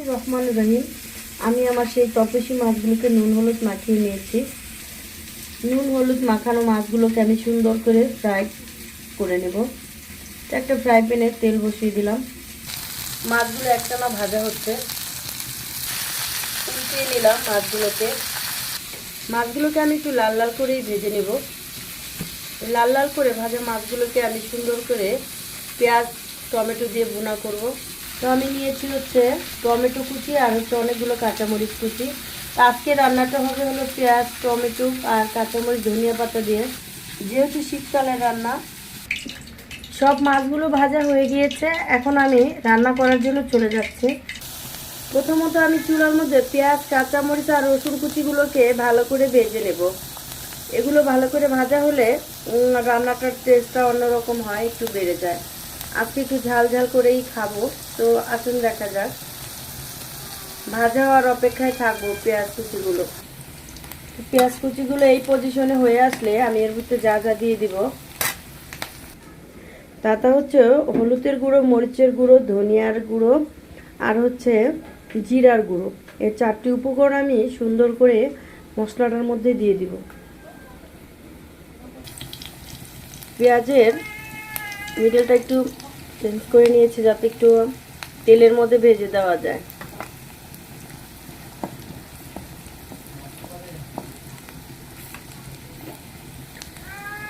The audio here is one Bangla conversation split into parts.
রহমান রহিম, আমি আমার সেই তপসি মাছগুলোকে নুন হলুদ মাখিয়ে নিয়েছি। নুন হলুদ মাখানো মাছগুলোকে আমি সুন্দর করে ফ্রাই করে নেব। একটা ফ্রাই প্যানে তেল বসিয়ে দিলাম। মাছগুলো একটানা ভাজা হচ্ছে। উল্টিয়ে নিলাম মাছগুলোকে। মাছগুলোকে আমি একটু লাল লাল করেই ভেজে নেব। লাল লাল করে ভাজা মাছগুলোকে আমি সুন্দর করে পেঁয়াজ, টমেটো দিয়ে বোনা করব। তো আমি নিয়েছি হচ্ছে টমেটো কুচি আর হচ্ছে অনেকগুলো কাঁচামরিচ কুচি। আজকে রান্নাটা হবে হলো পেঁয়াজ, টমেটো আর কাঁচামরিচ, ধনিয়া পাতা দিয়ে। যেহেতু শীতকালের রান্না, সব মাছগুলো ভাজা হয়ে গিয়েছে। এখন আমি রান্না করার জন্য চলে যাচ্ছি। প্রথমত আমি চুলার মধ্যে পেঁয়াজ, কাঁচামরিচ আর রসুন কুচিগুলোকে ভালো করে ভেজে নেব। এগুলো ভালো করে ভাজা হলে রান্নাটার টেস্টটা অন্যরকম হয়, একটু বেড়ে যায়। আজকে একটু ঝাল ঝাল করেই খাব। তো আসুন দেখা যাক। ভাজা হওয়ার অপেক্ষায় থাকব পেঁয়াজ কুচিগুলো। পেঁয়াজ কুচিগুলো এই পজিশনে হয়ে আসলে আমি এর ভিতরে যা যা দিয়ে দিব। তাতে হচ্ছে হলুদের গুঁড়ো, মরিচের গুঁড়ো, ধনিয়ার গুঁড়ো আর হচ্ছে জিরার গুঁড়ো। এই চারটি উপকরণ আমি সুন্দর করে মশলাটার মধ্যে দিয়ে দিব। পেঁয়াজের মিডলটা একটু চেঞ্জ করে নিয়েছি যাতে একটু তেলের মধ্যে ভেজে দেওয়া যায়।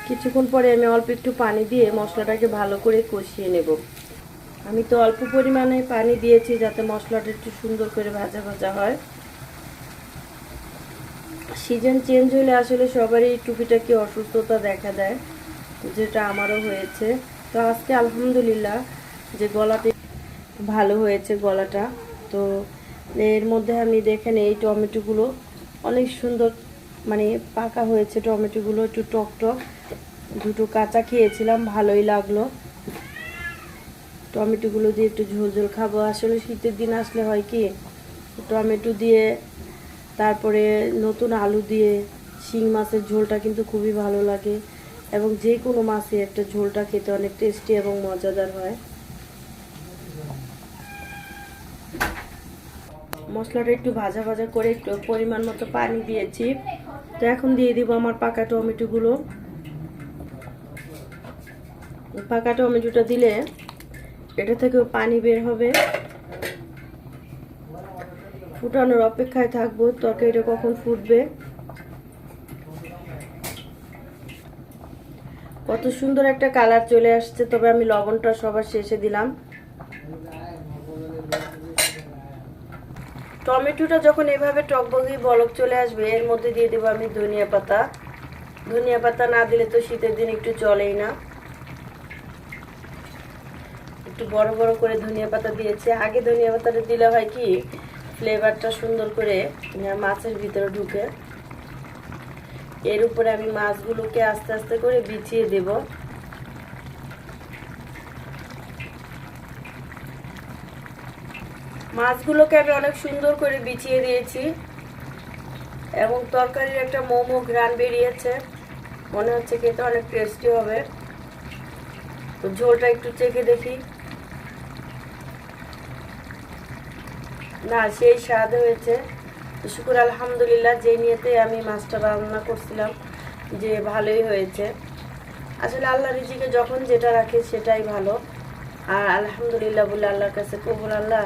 কিছুক্ষণ পরে আমি অল্প একটু পানি দিয়ে মশলাটাকে ভালো করে কষিয়ে নেব। আমি তো অল্প পরিমাণে পানি দিয়েছি যাতে মশলাটা একটু সুন্দর করে ভাজা ভাজা হয়। সিজন চেঞ্জ হলে আসলে সবারই টুপিটাকে অসুস্থতা দেখা দেয়, যেটা আমারও হয়েছে। তো আজকে আলহামদুলিল্লাহ যে গলাতে ভালো হয়েছে গলাটা। তো এর মধ্যে আমি দেখেন এই টমেটোগুলো। অনেক সুন্দর মানে পাকা হয়েছে টমেটোগুলো, একটু টক টক। দুটো কাঁচা খেয়েছিলাম, ভালোই লাগল। টমেটোগুলো দিয়ে একটু ঝোল ঝোল খাব। আসলে শীতের দিন আসলে হয় কি, টমেটো দিয়ে, তারপরে নতুন আলু দিয়ে, শিং মাছের ঝোলটা কিন্তু খুবই ভালো লাগে। এবং যে কোনো মাছে একটা ঝোলটা খেতে অনেক টেস্টি এবং মজাদার হয়। মশলাটা একটু ভাজা ভাজা করে একটু পরিমাণ মতো পানি দিয়েছি। তো এখন দিয়ে দিব আমার পাকা টমেটোগুলো। পাকা টমেটোটা দিলে এটা থেকেও পানি বের হবে। ফুটানোর অপেক্ষায় থাকব, তরকারিটা কখন ফুটবে। কত সুন্দর একটা কালার চলে আসছে, তবে আমি লবণটা সবার শেষে দিলাম। টমেটোটা যখন এভাবে টকবগি বলক চলে আসবে, এর মধ্যে দিয়ে দেবো আমি ধনিয়া পাতা। ধনিয়া পাতা না দিলে তো শীতের দিন একটু চলেই না। একটু বড় বড় করে ধনিয়া পাতা দিয়েছে। আগে ধনিয়া পাতাটা দিলে হয় কি ফ্লেভারটা সুন্দর করে মাছের ভিতরে ঢুকে। এর উপরে আমি মাছগুলোকে আস্তে আস্তে করে বিছিয়ে দেব। মাছগুলোকে আমি অনেক সুন্দর করে বিছিয়ে দিয়েছি এবং তরকারির একটা মোমো ঘ্রাণ বেরিয়েছে। মনে হচ্ছে খেতে অনেক টেস্টি হবে। তো ঝোলটা একটু চেখে দেখি। না, সেই স্বাদ হয়েছে। তো শুকুর আলহামদুলিল্লাহ যে নিয়েতে আমি মাছটা রান্না করছিলাম যে ভালোই হয়েছে। আসলে আল্লাহ রিজিকে যখন যেটা রাখে সেটাই ভালো। আর আলহামদুলিল্লাহ বলে আল্লাহর কাছে কবুল আল্লাহ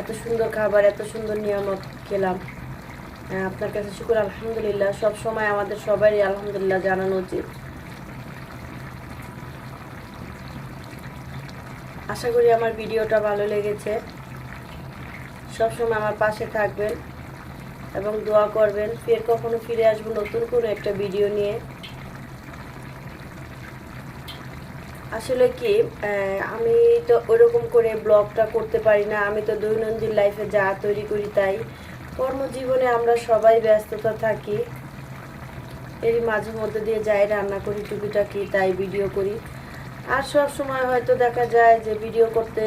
এত সুন্দর খাবার এত সুন্দর নিয়ামত খেলাম। হ্যাঁ, আপনার কাছে শুকুর আলহামদুলিল্লাহ। সব সময় আমাদের সবারই আলহামদুলিল্লাহ জানানো উচিত। আশা করি আমার ভিডিওটা ভালো লেগেছে। সবসময় আমার পাশে থাকবেন। এবং দোয়া করবেন, ফের কখনো ফিরে আসব নতুন কোনো একটা ভিডিও নিয়ে। আসলে কি আমি তো ওরকম করে ব্লগটা করতে পারি না, আমি তো দৈনন্দিন লাইফে যা তৈরি করি তাই। কর্মজীবনে আমরা সবাই ব্যস্ততা থাকি। এরই মাঝে মধ্যে দিয়ে যাই, রান্না করি, টুকিটাকি, তাই ভিডিও করি। আর সব সময় হয়তো দেখা যায় যে ভিডিও করতে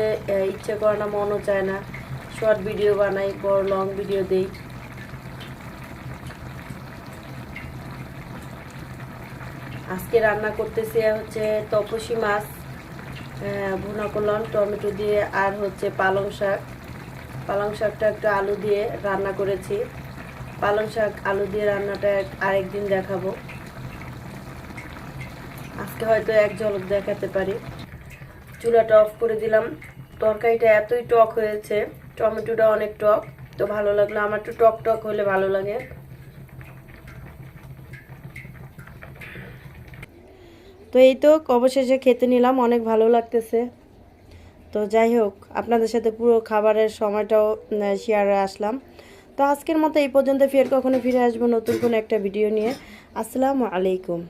ইচ্ছে করে না, মনও চায় না। শর্ট ভিডিও বানাই, বড় লং ভিডিও দেই। আজকে রান্না করতেছি হচ্ছে তপসি মাছ ভুনা করলাম টমেটো দিয়ে, আর হচ্ছে পালং শাক। পালং শাকটা একটু আলু দিয়ে রান্না করেছি। পালং শাক, আলু দিয়ে রান্নাটা আরেকদিন দেখাবো। আজকে হয়তো এক ঝলক দেখাতে পারি। চুলাটা অফ করে দিলাম। তরকারিটা এতই টক হয়েছে, টমেটোটা অনেক টক, তো ভালো লাগল। আমার একটু টক টক হলে ভালো লাগে। তো এই তো অবশেষে খেতে নিলাম, অনেক ভালো লাগতেছে। তো যাই হোক, আপনাদের সাথে পুরো খাবারের সময়টাও শেয়ারে আসলাম। তো আজকের মতো এই পর্যন্ত, ফের কখনো ফিরে আসব নতুন কোনো একটা ভিডিও নিয়ে। আসসালামু আলাইকুম।